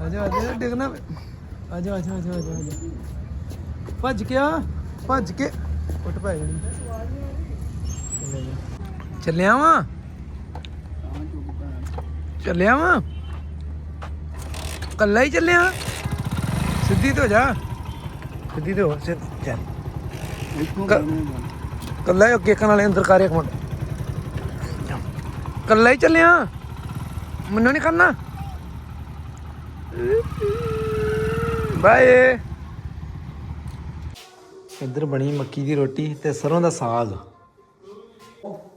ਆਜਾ ਆਜਾ ਡਿੱਗਣਾ। ਆਜਾ ਆਜਾ ਆਜਾ ਆਜਾ ਆਜਾ। ਭੱਜ ਕੇ ਆ ਭੱਜ ਕੇ। ਉੱਟ ਪੈ ਜਾਣੀ ਚੱਲਿਆ ਵਾਂ? ਚੱਲਿਆ ਵਾਂ? ਕੱਲਾ ਹੀ ਚੱਲਿਆ ਸਿੱਧੀ ਤੇ ਹੋ ਜਾ। ਸਿੱਧੀ ਤੇ ਹੋ ਸਿੱਧ ਚੱਲ। ਕ- ਕੱਲਾ ਹੀ ਅੱਗੇ ਕਨਾਲੇ ਅੰਦਰ ਕਰ ਇੱਕ ਮਿੰਟ। ਕੱਲਾ ਹੀ ਚੱਲਿਆ ਮੈਨੂੰ ਨਹੀਂ ਕਰਨਾ? ਬਾਏ। ਇੱਧਰ ਬਣੀ ਮੱਕੀ ਦੀ ਰੋਟੀ ਤੇ ਸਰੋਂ ਦਾ ਸਾਗ।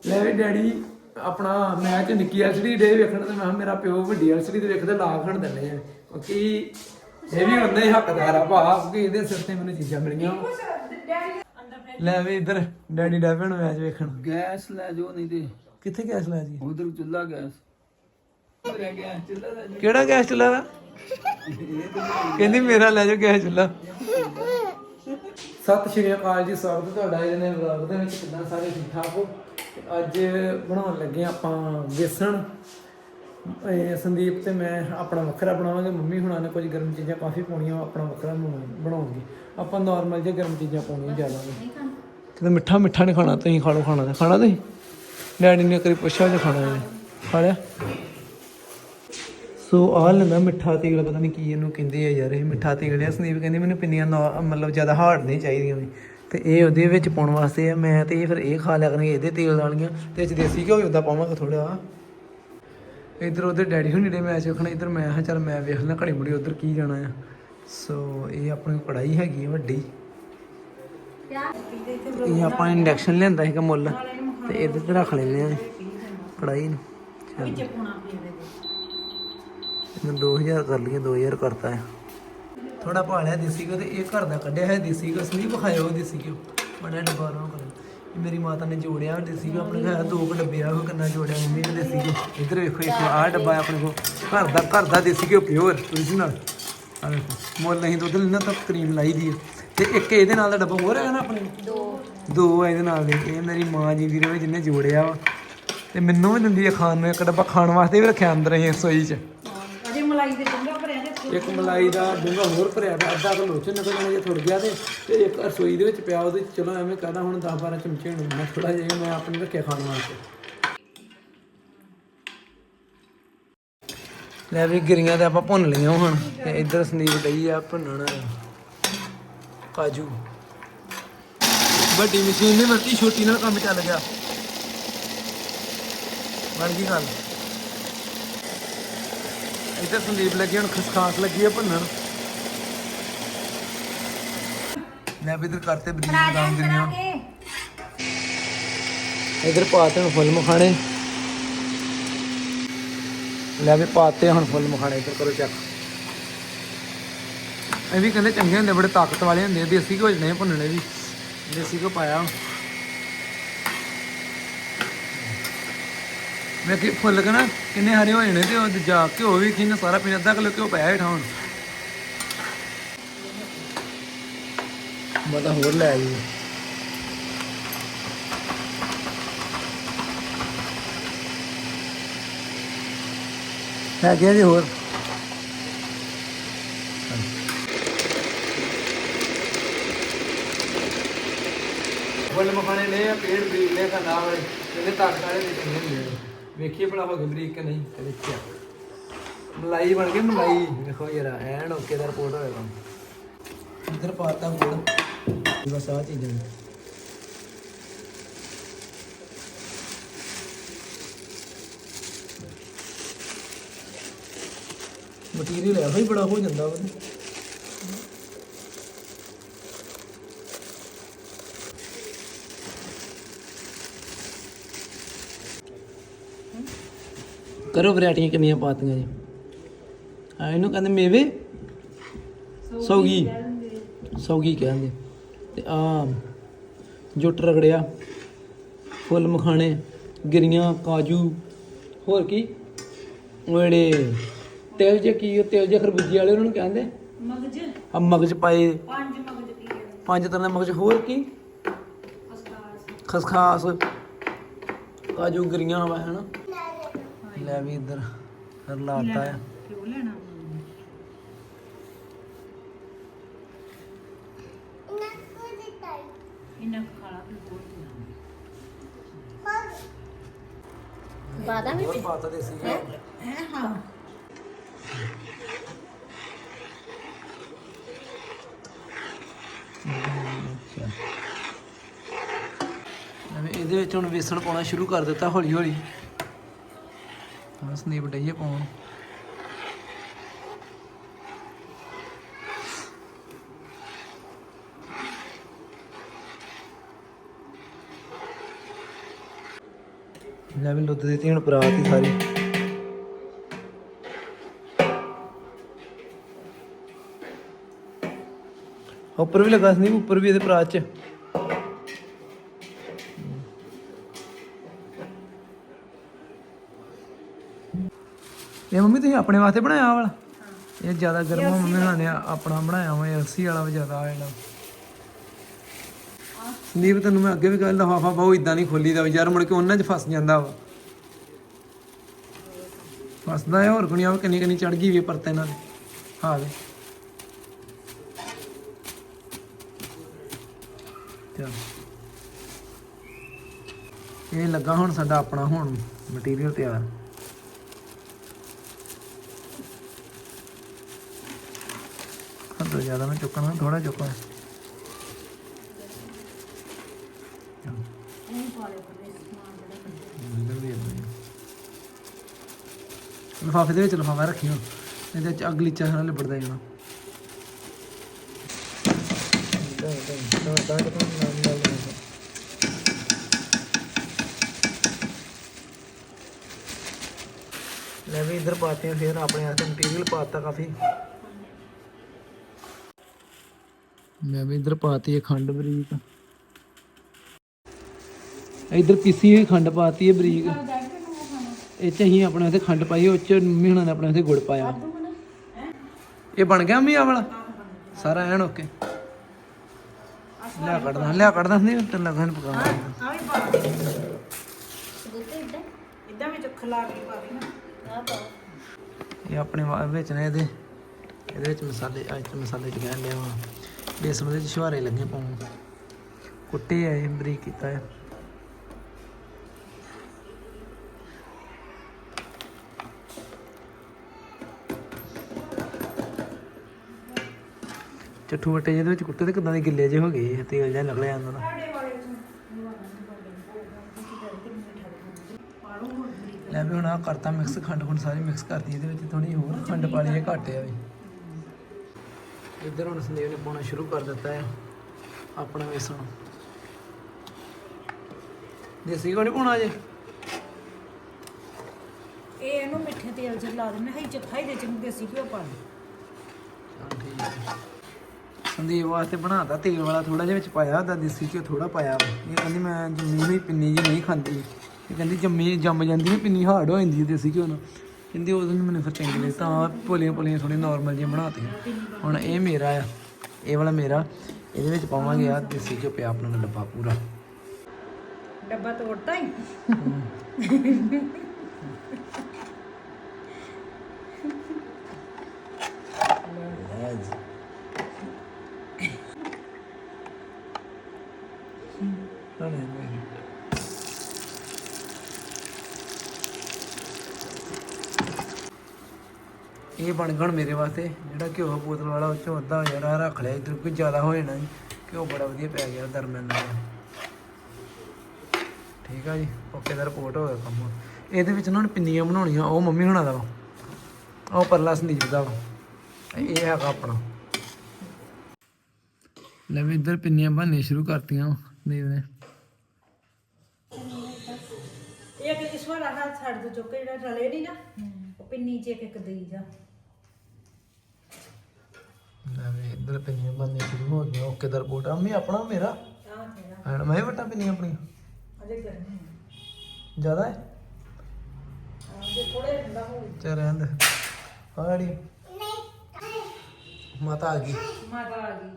ਲੈ ਵੀ ਡੈਡੀ ਆਪਣਾ ਮੈਚ ਨਿੱਕੀ ਐਲਸੀਡੀ ਡੇ ਵੇਖਣ ਤੇ ਮੈਂ ਮੇਰਾ ਪਿਓ ਵੱਡੀ ਐਲਸੀਡੀ ਤੇ ਵੇਖਦੇ ਲਾ ਖਣ ਦਿੰਦੇ ਆ। ਕਿਉਂਕਿ ਇਹ ਵੀ ਹੁੰਦਾ ਹੀ ਹੱਕਦਾਰ ਆ ਭਾ ਕਿਉਂਕਿ ਇਹਦੇ ਸਿਰ ਤੇ ਮੈਨੂੰ ਚੀਜ਼ਾਂ ਮਿਲੀਆਂ। ਲੈ ਵੀ ਇੱਧਰ ਡੈਡੀ ਡੈਵਨ ਮੈਚ ਵੇਖਣ। ਗੈਸ ਲੈ ਜੋ ਨਹੀਂ ਤੇ। ਕਿੱਥੇ ਗੈਸ ਲੈ ਜੀ? ਉਧਰ ਚੁੱਲਾ ਗੈਸ। ਕਿਹੜਾ ਗੈਸ ਚੁੱਲ੍ਹਾ ਵਾ? ਕਹਿੰਦੀ ਮੇਰਾ ਲੈ ਜਾਓ ਗੈਸ ਚੁੱਲ੍ਹਾ ਸਤਿ ਸ਼੍ਰੀ ਅਕਾਲ ਜੀ ਸਵਾਗਤ ਹੈ ਤੁਹਾਡਾ ਇਹਦੇ ਨੇ ਵਲੌਗ ਦੇ ਵਿੱਚ। ਕਿਦਾਂ ਸਾਰੇ ਠੀਕ ਠਾਕ ਹੋ? ਤੇ ਅੱਜ ਬਣਾਉਣ ਲੱਗੇ ਆਪਾਂ ਬੇਸਣ। ਇਹ ਸੰਦੀਪ ਤੇ ਮੈਂ ਆਪਣਾ ਵੱਖਰਾ ਬਣਾਵਾਂਗੇ। ਮੰਮੀ ਹੁਣਾਂ ਨੇ ਕੁਝ ਗਰਮ ਚੀਜ਼ਾਂ ਕਾਫੀ ਪਾਉਣੀਆਂ ਉਹ ਆਪਣਾ ਵੱਖਰਾ ਬਣਾਉਣ- ਬਣਾਉਣਗੇ। ਆਪਾਂ ਨਾਰਮਲ ਜਿਹੇ ਗਰਮ ਚੀਜ਼ਾਂ ਪਾਉਣੀਆਂ ਜ਼ਿਆਦਾ ਨਹੀਂ। ਕਿਤੇ ਮਿੱਠਾ ਮਿੱਠਾ ਨਹੀਂ ਖਾਣਾ ਤੁਸੀਂ ਖਾ ਲਓ ਖਾਣਾ ਤਾਂ। ਖਾਣਾ ਤੁਸੀਂ? ਡੈਡੀ ਨੇ ਕਰੀ ਪੁੱਛਿਆ ਜੇ ਖਾਣਾ ਹੈ ਖਾ ਲਿਆ? ਸੋ ਆਹ ਲੈਂਦਾ ਮਿੱਠਾ ਤੇਲ, ਪਤਾ ਨਹੀਂ ਕੀ ਇਹਨੂੰ ਕਹਿੰਦੇ ਆ ਯਾਰ, ਇਹ ਮਿੱਠਾ ਤੇਲ ਆ। ਸੰਦੀਪ ਕਹਿੰਦੇ ਮੈਨੂੰ ਪਿੰਨੀਆਂ ਨਾ- ਮਤਲਬ ਜ਼ਿਆਦਾ ਹਾਰਡ ਨਹੀਂ ਚਾਹੀਦੀਆਂ ਵੀ ਤੇ ਇਹ ਉਹਦੇ ਵਿੱਚ ਪਾਉਣ ਵਾਸਤੇ ਆ। ਮੈਂ ਤੇ ਇਹ ਫਿਰ ਇਹ ਖਾ ਲਿਆ ਕਰਾਂਗੇ ਇਹਦੇ ਤੇਲ ਵਾਲੀਆਂ ਤੇ ਇਹ ਦੇਸੀ ਘਿਓ ਵੀ ਉਹਦਾ ਪਾਵਾਂਗਾ ਥੋੜਾ ਇੱਧਰ ਉਧਰ ਡੈਡੀ ਹੁਣੀ ਦੇ ਮੈਚ ਵੇਖਣਾ, ਇੱਧਰ ਮੈਂ ਹਾਂ ਚੱਲ ਮੈਂ ਵੇਖ ਲਾਂ ਘੜੀ ਮੁੜੀ ਉਧਰ ਕੀ ਜਾਣਾ ਆ। ਸੋ ਇਹ ਆਪਣੀ ਕੜਾਈ ਹੈਗੀ ਆ ਵੱਡੀ। ਇਹ ਆਪਾਂ ਇੰਡਕਸ਼ਨ ਲਿਆਂਦਾ ਸੀਗਾ ਮੁੱਲ। ਤੇ ਇਹਦੇ ਤੇ ਰੱਖ ਲੈਂਦੇ ਆ। ਕੜਾਈ ਨੂੰ। ਚੱਲ। ਮੈਂ 2000 ਕਰ ਲਈਏ 2000 ਕਰਤਾ ਹੈ। ਥੋੜਾ ਭਾਲਿਆ ਦੇਸੀ ਘਿਓ ਤੇ ਇਹ ਘਰ ਦਾ ਕੱਢਿਆ ਹੈ ਦੇਸੀ ਘਿਓ ਸਨੀ ਵਿਖਾਇਓ ਦੇਸੀ ਘਿਓ। ਬੜਾ ਡੱਬਾ ਰੋਂ ਕਰ ਇਹ ਮੇਰੀ ਮਾਤਾ ਨੇ ਜੋੜਿਆ ਦੇਸੀ ਘਿਓ ਆਪਣੇ ਘਰ ਦੋ ਕੁ ਡੱਬੇ ਆ ਉਹ ਕਿੰਨਾ ਜੋੜਿਆ ਮੰਮੀ ਨੇ ਦੇਸੀ ਘਿਓ। ਇੱਧਰ ਵੇਖੋ ਇੱਕ ਆਹ ਡੱਬਾ ਆਪਣੇ ਕੋਲ। ਘਰ ਦਾ ਘਰ ਦਾ ਦੇਸੀ ਘਿਓ ਪਿਓਰ origignal ਆ ਵੇਖੋ ਮੁੱਲ ਨਹੀਂ ਦੁੱਧ ਲੈਣਾ ਤਾਂ ਕਰੀਮ ਲਾਈ ਦੀ ਹੈ। ਤੇ ਇੱਕ ਇਹਦੇ ਨਾਲ ਦਾ ਡੱਬਾ ਹੋਰ ਹੈਗਾ ਨਾ ਆਪਣੇ ਦੋ। ਦੋ ਇਹਦੇ ਨਾਲ ਦੇ। ਇਹ ਮੇਰੀ ਮਾਂ ਜੀ ਰਵੇ ਜਿਹਨੇ ਜੋੜਿਆ ਵਾ। ਤੇ ਮੈਨੂੰ ਵੀ ਦਿੰਦੀ ਆ ਖਾਣ ਨੂੰ ਇੱਕ ਡੱਬਾ ਖਾਣ ਵਾਸਤੇ ਵੀ ਰੱਖਿਆ ਅੰਦਰ ਹੀ ਰਸੋਈ 'ਚ। ਮਲਾਈ ਦੇ ਡੂੰਘਾ ਭਰਿਆ ਤੇ ਇੱਕ ਮਲਾਈ ਦਾ ਡੂੰਘਾ ਹੋਰ ਭਰਿਆ ਪਿਆ ਅੱਧਾ ਕਿਲੋ ਚ ਨਿਕਲ ਜਾਣਾ ਜੇ ਥੁੜ ਗਿਆ ਤੇ ਤੇ ਇੱਕ ਰਸੋਈ ਦੇ ਵਿੱਚ ਪਿਆ ਉਹਦੇ ਚਲੋ ਐਵੇਂ ਕਹਦਾ ਹੁਣ 10 12 ਚਮਚੇ ਹੋਣੇ ਮੈਂ ਥੋੜਾ ਜਿਹਾ ਮੈਂ ਆਪਣੇ ਰੱਖਿਆ ਖਾਣ ਵਾਸਤੇ। ਲੈ ਵੀ ਗਿਰੀਆਂ ਤੇ ਆਪਾਂ ਭੁੰਨ ਲਈਆਂ ਹੁਣ ਤੇ ਇੱਧਰ ਸੰਦੀਪ ਡਈ ਆ ਭੁੰਨਣ ਕਾਜੂ। ਵੱਡੀ ਮਸ਼ੀਨ ਨਹੀਂ ਵਰਤੀ ਛੋਟੀ ਨਾਲ ਕੰਮ ਚੱਲ ਗਿਆ। ਬਣ ਗਈ ਗੱਲ। ਇੱਧਰ ਸੰਦੀਪ ਲੱਗੀ ਹੁਣ ਖਸਖਾਸ ਲੱਗੀ ਆ ਭੰਨਣ। ਮੈਂ ਵੀ ਇੱਧਰ ਕਰਤੇ ਬਰੀਕ ਬਦਾਮ ਗਿਰੀਆਂ ਇੱਧਰ ਪਾਤੇ ਹੁਣ ਫੁੱਲ ਮਖਾਣੇ। ਲੈ ਵੀ ਪਾਤੇ ਹੁਣ ਫੁੱਲ ਮਖਾਣੇ ਇੱਧਰ ਕਰੋ ਚੈੱਕ ਇਹ ਵੀ ਕਹਿੰਦੇ ਚੰਗੇ ਹੁੰਦੇ ਬੜੇ ਤਾਕਤ ਵਾਲੇ ਹੁੰਦੇ ਆ, ਦੇਸੀ 'ਚ ਨਹੀਂ ਭੁੰਨਣੇ ਵੀ। ਦੇਸੀ ਘਿਓ ਪਾਇਆ। ਮੈਂ ਕਿ ਫੁੱਲ ਕਨਾ ਕਿੰਨੇ ਹਰੇ ਹੋ ਜਾਣੇ ਤੇ ਉਹ ਦੂਜਾ ਘਿਓ ਵੀ ਕਿੰਨਾ ਸਾਰਾ ਪੀਣਾ ਅੱਧਾ ਕਿਲੋ ਘਿਓ ਪਾਇਆ ਹੇਠਾਂ ਹੁਣ। ਮੈਂ ਤਾਂ ਹੋਰ ਲੈ ਆਈ। ਹੈ ਗਿਆ ਜੀ ਹੋਰ? ਫੁੱਲ ਮਖਾਣੇ ਲੈ ਪੇੜ ਬਰੀਕ ਲੈ ਖਾਂਦਾ ਵਾਲੇ ਇਹਦੇ ਤਾਕਤ ਵਾਲੇ ਦੇ ਆ। ਵੇਖੀਏ ਭਲਾ ਹੋ ਗਏ ਬਰੀਕ ਕਿ ਨਹੀਂ, ਤੇ ਦੇਖਿਆ ਮਲਾਈ ਬਣ ਗਈ, ਮਲਾਈ। ਦੇਖੋ ਯਾਰ, ਐਨ ਓਕੇ ਦਾ ਰਿਪੋਰਟ ਹੋਏਗਾ ਇੱਧਰ ਪਾਤਾ ਗੁੜ। ਬਸ ਆ ਚੀਜ਼ਾਂ ਮਟੀਰੀਅਲ ਇਹੋ ਹੀ ਬੜਾ ਹੋ ਜਾਂਦਾ ਵਾ। ਕਰੋ ਵੈਰਾਈਟੀਆਂ ਕਿੰਨੀਆਂ ਪਾਤੀਆਂ ਜੀ? ਆ ਇਹਨੂੰ ਕਹਿੰਦੇ ਮੇਵੇ। ਸੌਗੀ। ਸੌਗੀ ਕਹਿੰਦੇ। ਤੇ ਆ ਜੁੱਟ ਰਗੜਿਆ ਫੁੱਲ ਮਖਾਣੇ ਗਿਰੀਆਂ ਕਾਜੂ ਹੋਰ ਕੀ? ਉਹ ਜਿਹੜੇ ਤਿਲ ਜੇ ਕੀ ਉਹ ਤਿਲ ਜੇ ਖਰਬੂਜੇ ਵਾਲੇ ਉਹਨਾਂ ਨੂੰ ਕਹਿੰਦੇ? ਮਗਜ। ਆ ਮਗਜ ਪਾਏ। ਪੰਜ ਮਗਜ ਹੈ? ਪੰਜ ਤਰ੍ਹਾਂ ਦੇ ਮਗਜ। ਹੋਰ ਕੀ? ਖਸਖਾਸ। ਖਸਖਾਸ। ਕਾਜੂ ਗਿਰੀਆਂ ਵਾ ਹੈਨਾ ਲੈ ਵੀ ਇੱਧਰ ਫਿਰ ਲਾਤਾ ਆ ਹੈ? ਇਹਦੇ ਵਿੱਚ ਹੁਣ ਵੇਸਣ ਪਾਉਣਾ ਸ਼ੁਰੂ ਕਰ ਦਿੱਤਾ ਹੌਲੀ ਹੌਲੀ ਹਾਂ ਸਨੀਪ ਡਈਏ ਪਾਉਣ ਲੈ ਵੀ ਲੁੱਦ ਦਿੱਤੀ, ਹੁਣ ਪਰਾਤ ਹੀ ਸਾਰੀ। ਉੱਪਰ ਵੀ ਲੱਗਾ ਸਨੀਪ ਉੱਪਰ ਵੀ ਇਹਦੇ ਪਰਾਤ 'ਚ। ਇਹ ਮੰਮੀ ਤੁਸੀਂ ਆਪਣੇ ਵਾਸਤੇ ਬਣਾਇਆ ਆਹ ਵਾਲਾ ਇਹ ਜ਼ਿਆਦਾ ਗਰਮ ਆ, ਮੰਮੀ ਹੁਣਾਂ ਨੇ ਆਪਣਾ ਬਣਾਇਆ ਵਾ ਏਸੀ ਵਾਲਾ ਵੀ ਜ਼ਿਆਦਾ ਆ ਜਿਹੜਾ। ਸੰਦੀਪ ਤੈਨੂੰ ਮੈਂ ਅੱਗੇ ਵੀ ਕਹਿ ਲਫਾਫਾ ਬਹੁ ਇਦਾਂ ਨਹੀਂ ਖੋਲੀਦਾ ਯਾਰ ਮੁੜ ਕੇ ਉਹਨਾਂ 'ਚ ਫਸ ਜਾਂਦਾ ਵਾ। ਫਸਦਾ ਹੈ ਹੋਰ ਕੋਈ ਆ ਕਿੰਨੀ ਕਿੰਨੀ ਚੜ ਗਈ ਵੀ ਪਰਤ ਇਹਨਾਂ ਦੇ ਹਾਂ ਵੇ। ਚੱਲ। ਇਹ ਲੱਗਾ ਹੁਣ ਸਾਡਾ ਆਪਣਾ ਹੁਣ ਮਟੀਰੀਅਲ ਤਿਆਰ। ਹੱਦੋਂ ਜ਼ਿਆਦਾ ਮੈਂ ਚੁੱਕਣਾ ਥੋੜਾ ਚੁੱਕਣਾ। ਲਫਾਫੇ ਦੇ ਵਿੱਚ ਲਫਾਫਾ ਰੱਖਿਓ ਇਹਦੇ ਚ ਅਗਲੀ ਚਾਹ ਨਾਲ ਲਿਬੜਦਾ ਜਾਣਾ ਮੈਂ ਵੀ ਇਧਰ ਪਾਤੇ ਫਿਰ ਆਪਣੇ ਵਾਸਤੇ ਮਟੀਰੀਅਲ ਪਾਤਾ ਕਾਫੀ। ਮੈਂ ਵੀ ਇਧਰ ਪਾਤੀ ਹੈ ਖੰਡ ਬਰੀਕ। ਇਧਰ ਪੀਸੀ ਹੋਈ ਖੰਡ ਪਾਤੀ ਹੈ ਬਰੀਕ। ਇਹ ਚ ਅਸੀਂ ਆਪਣੇ ਵਾਸਤੇ ਖੰਡ ਪਾਈ, ਉਹ ਚ ਮੰਮੀ ਨੇ ਆਪਣੇ ਵਾਸਤੇ ਗੁੜ ਪਾਇਆ। ਇਹ ਬਣ ਗਿਆ ਮੰਮੀ ਆ ਸਾਰਾ ਐਨ ਓਕੇ। ਲਿਆ ਕੱਢਦਾ ਲਿਆ ਕੱਢਦਾ ਨਹੀਂ ਤੇ ਲੱਗਣ ਪਕਾਉਣਾ ਆ ਵੀ ਪਾ ਦੇ ਦੁੱਧ ਇਦਾਂ ਵਿੱਚ ਖਲਾ ਕੇ ਪਾ ਦੇ ਆ ਪਾਓ ਇਹ ਆਪਣੇ ਵਾ- ਵਿੱਚ ਨੇ ਇਹਦੇ। ਇਹਦੇ ਵਿੱਚ ਮਸਾਲੇ, ਅੱਜ ਮਸਾਲੇ ਚ ਕਹਿਣ ਲਿਆ ਵਾ। ਬੇਸਣ ਦੇ ਛੁਹਾਰੇ ਲੱਗੇ ਪਾਉਣ ਕੁੱਟੇ ਆ ਇਹ ਬਰੀਕ ਕੀਤਾ ਹੈ ਚੱਠੂ ਵਟੇ ਜਿਹਦੇ ਵਿੱਚ ਕੁੱਟੇ ਤੇ ਕਿਦਾਂ ਦੇ ਗਿੱਲੇ ਜੇ ਹੋ ਗਏ ਆ, ਤੇਲ ਜਿਹਾ ਨਿਕਲਿਆ ਉਹਨਾਂ ਦਾ। ਲੈ ਵੀ ਹੁਣ ਆ ਕਰਤਾ ਮਿਕਸ ਖੰਡ ਖੁੰਡ ਸਾਰੀ ਮਿਕਸ ਕਰਤੀ ਇਹਦੇ ਵਿੱਚ ਥੋੜੀ ਹੋਰ ਖੰਡ ਪਾ ਲਈ ਘੱਟ ਆ ਵੀ। ਇੱਧਰ ਹੁਣ ਸੰਦੀਪ ਨੇ ਪਾਉਣਾ ਸ਼ੁਰੂ ਕਰ ਦਿੱਤਾ ਹੈ ਆਪਣਾ ਵੇਸਣ ਦੇਸੀ ਘਿਓ ਨਹੀਂ ਪਾਉਣਾ ਅਜੇ? ਇਹ ਇਹਨੂੰ ਮਿੱਠੇ ਤੇਲ 'ਚ ਲਾ ਦੇਣਾ ਹੈ ਚਖਾਈ ਦੇ ਚ ਦੇਸੀ ਘਿਓ ਪਾ ਦੇ ਚੱਲ ਠੀਕ ਹੈ ਸੰਦੀਪ ਵਾਸਤੇ ਬਣਾਤਾ ਤੇਲ ਵਾਲਾ ਥੋੜਾ ਜਿਹਾ ਵਿੱਚ ਪਾਇਆ ਉਹਦਾ ਦੇਸੀ ਘਿਓ ਥੋੜਾ ਪਾਇਆ ਵਾ। ਇਹ ਕਹਿੰਦੀ ਮੈਂ ਜੰਮੀ ਹੋਈ ਪਿੰਨੀ ਜੀ ਨਹੀਂ ਖਾਂਦੀ। ਇਹ ਕਹਿੰਦੀ ਜੰਮੀ ਜੰਮ ਜਾਂਦੀ ਹੈ ਪਿੰਨੀ ਹਾਰਡ ਹੋ ਜਾਂਦੀ ਹੈ ਦੇਸੀ ਘਿਓ ਨਾਲ। ਕਹਿੰਦੀ ਉਦੋਂ ਨਹੀਂ ਮੈਨੂੰ ਫਿਰ ਚੰਗੀ ਲੱਗੀ ਤਾਂ ਭੋਲੀਆਂ ਭੋਲੀਆਂ ਥੋੜੀ ਨਾਰਮਲ ਜਿਹੀਆਂ ਬਣਾਤੀਆਂ। ਹੁਣ ਇਹ ਮੇਰਾ ਆ ਇਹ ਵਾਲਾ ਮੇਰਾ ਇਹਦੇ ਵਿੱਚ ਪਾਵਾਂਗੇ ਆ ਦੇਸੀ ਘਿਓ ਪਿਆ ਆਪਣਾ ਡੱਬਾ ਪੂਰਾ। ਡੱਬਾ ਤੋੜਤਾ ਹੀ। ਇਹ ਬਣ ਗਿਆ ਹੁਣ ਮੇਰੇ ਵਾਸਤੇ। ਜਿਹੜਾ ਘਿਓ ਬੋਤਲ ਵਾਲਾ ਉਹ ਚੋਂ ਅੱਧਾ ਯਾਰ ਆਹ ਰੱਖ ਲਿਆ, ਇਧਰ ਕੋਈ ਜ਼ਿਆਦਾ ਹੋ ਜਾਣਾ ਸੀ ਘਿਓ ਬੜਾ ਵਧੀਆ ਪੈ ਗਿਆ ਦਰਮਿਆਨ ਨਾਲ ਠੀਕ ਆ ਜੀ, ਓਕੇ ਦਾ ਰਿਪੋਰਟ ਹੋ ਗਿਆ ਕੰਮ। ਇਹਦੇ ਵਿੱਚ ਨਾ ਹੁਣ ਪਿੰਨੀਆਂ ਬਣਾਉਣੀਆਂ, ਉਹ ਮੰਮੀ ਹੁਣਾਂ ਦਾ ਵਾ। ਉਹ ਪਰਲਾ ਸੰਦੀਪ ਦਾ ਵਾ। ਇਹ ਹੈਗਾ ਆਪਣਾ। ਲੈ ਵੀ ਇੱਧਰ ਪਿੰਨੀਆਂ ਬਣਨੇ ਸ਼ੁਰੂ ਕਰਤੀਆਂ ਸੰਦੀਪ ਨੇ। ਇੱਕ ਇਸ ਵਾਰ ਆਹ ਛੱਡ ਦੋ, ਚੁੱਕ ਜਿਹੜਾ ਰਲੇ ਨਹੀਂ ਨਾ, ਉਹ ਪਿੰਨੀ ਚ ਇੱਕ ਇੱਕ ਦੇਈ ਜਾ। ਲੈ ਵੀ ਇੱਧਰ ਪਿੰਨੀਆਂ ਬਣਨੇ ਸ਼ੁਰੂ ਹੋ ਗਈਆਂ ਓਕੇ ਦਾ ਰਿਪੋਰਟ ਅੰਮੀ ਆਪਣਾ ਮੇਰਾ? ਆਹ ਤੇਰਾ ਹਾਂ ਮੈਂ ਵੀ ਵਟਾਂ ਪਿੰਨੀਆਂ ਆਪਣੀਆਂ। ਅਜੇ ਕਰਨੀ ਜ਼ਿਆਦਾ ਹੈ ਜੇ ਥੋੜੇ ਠੰਡਾ ਹੋ ਚੱਲ ਰਹਿਣ ਦੇ। ਆੜੀ ਮਾਤਾ ਆ ਗਈ। ਮਾਤਾ ਆ ਗਈ।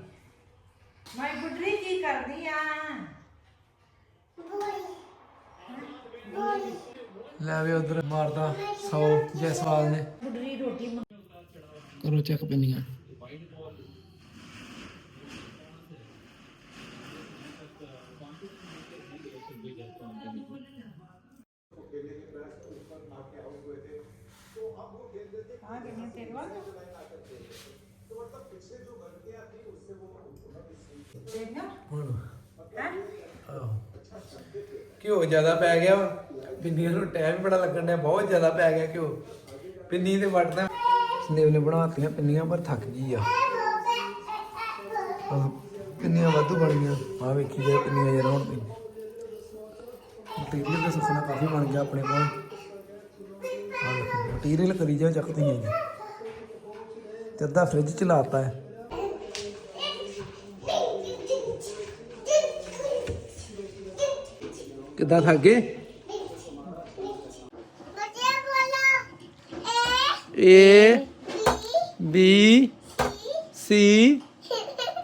ਮੈਂ ਗੁੱਡਰੀ ਕੀ ਕਰਦੀ ਆ? ਲੈ ਵੀ ਉਧਰ ਮਾਰਦਾ 100 ਜੈਸਵਾਲ ਨੇ। ਗੁੱਡਰੀ ਰੋਟੀ ਮੰਗ- ਕਰੋ ਚੈੱਕ ਪਿੰਨੀਆਂ। ਹੁਣ। ਘਿਓ ਜ਼ਿਆਦਾ ਪੈ ਗਿਆ ਵਾ ਪਿੰਨੀਆਂ ਨੂੰ ਟਾਈਮ ਬੜਾ ਲੱਗਣ ਡਿਆ ਬਹੁਤ ਜ਼ਿਆਦਾ ਪੈ ਗਿਆ ਘਿਓ। ਪਿੰਨੀ ਤੇ ਵੱਟਦਾ। ਸੰਦੀਪ ਨੇ ਬਣਾਤੀਆਂ ਪਿੰਨੀਆਂ ਪਰ ਥੱਕ ਗਈ ਆ। ਆਹ, ਪਿੰਨੀਆਂ ਵਾਧੂ ਬਣੀਆਂ। ਆ ਵੇਖੀ ਜੇ ਪਿੰਨੀਆਂ ਜਰਾ ਹੁਣ ਤੇ। ਮਟੀਰੀਅਲ ਦਾ ਸੁਖਣਾ ਕਾਫੀ ਬਣ ਗਿਆ ਆਪਣੇ ਕੋਲ। ਆ ਵੇਖੋ ਮਟੀਰੀਅਲ ਕਰੀ ਜਾ ਚੱਕਦੀ ਹੈ ਜੀ ਤੇ ਅੱਧਾ ਫ੍ਰਿਜ ਚ ਲਾਤਾ ਹੈ। ਕਿੱਦਾਂ ਥੱਕ ਗਏ ਬੱਚੇ ਬੋਲੋ ਏ ਬੀ ਸੀ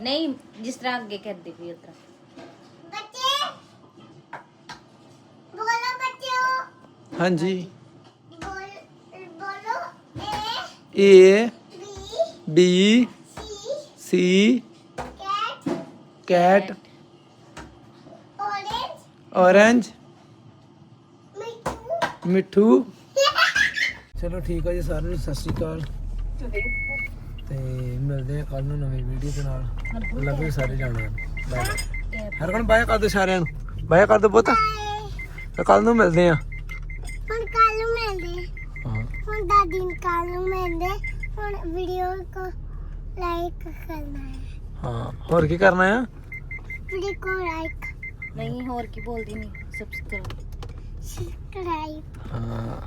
ਨਹੀਂ ਜਿਸ ਤਰ੍ਹਾਂ ਅੱਗੇ ਕਰਦੀ ਪਈ ਉਤਰਾ ਬੱਚੇ ਬੋਲੋ ਬੱਚਿਓ ਹਾਂਜੀ ਬੋਲ ਬੋਲੋ A A B B C C cat cat orange orange ਮਿੱਠੂ ਚਲੋ ਠੀਕ ਆ ਜੀ ਸਾਰਿਆਂ ਨੂੰ ਸਤਿ ਸ਼੍ਰੀ ਅਕਾਲ। ਤੇ ਮਿਲਦੇ ਆ ਕੱਲ ਨੂੰ ਨਵੀਂ ਵੀਡੀਓ ਦੇ ਨਾਲ। ਯੂ ਸਾਰੇ ਜਾਣਿਆਂ ਨੂੰ ਬਾਏ ਹਰ ਕੋਣ ਬਾਏ ਕਰ ਦੋ ਸਾਰਿਆਂ ਨੂੰ? ਬਾਏ ਕਰ ਦੋ ਪੁੱਤ। ਤੇ ਕੱਲ ਨੂੰ ਮਿਲਦੇ ਆ। ਹੁਣ ਕੱਲ ਨੂੰ ਮਿਲਦੇ। ਹਾਂ। ਹੁਣ ਦਾ ਦਿਨ ਕੱਲ ਨੂੰ ਮਿਲਦੇ। ਹੁਣ ਵੀਡੀਓ को ਲਾਈਕ ਕਰਨਾ ਹੈ। ਹਾਂ। ਹੋਰ ਕੀ ਕਰਨਾ ਆ? ਵੀਡੀਓ को ਲਾਈਕ ਨਹੀਂ ਹੋਰ ਕੀ ਬੋਲਦੀ ਨਹੀਂ ਸਬਸਕ੍ਰਾਈਬ ਸਬਸਕ੍ਰਾਈਬ ਹਾਂ।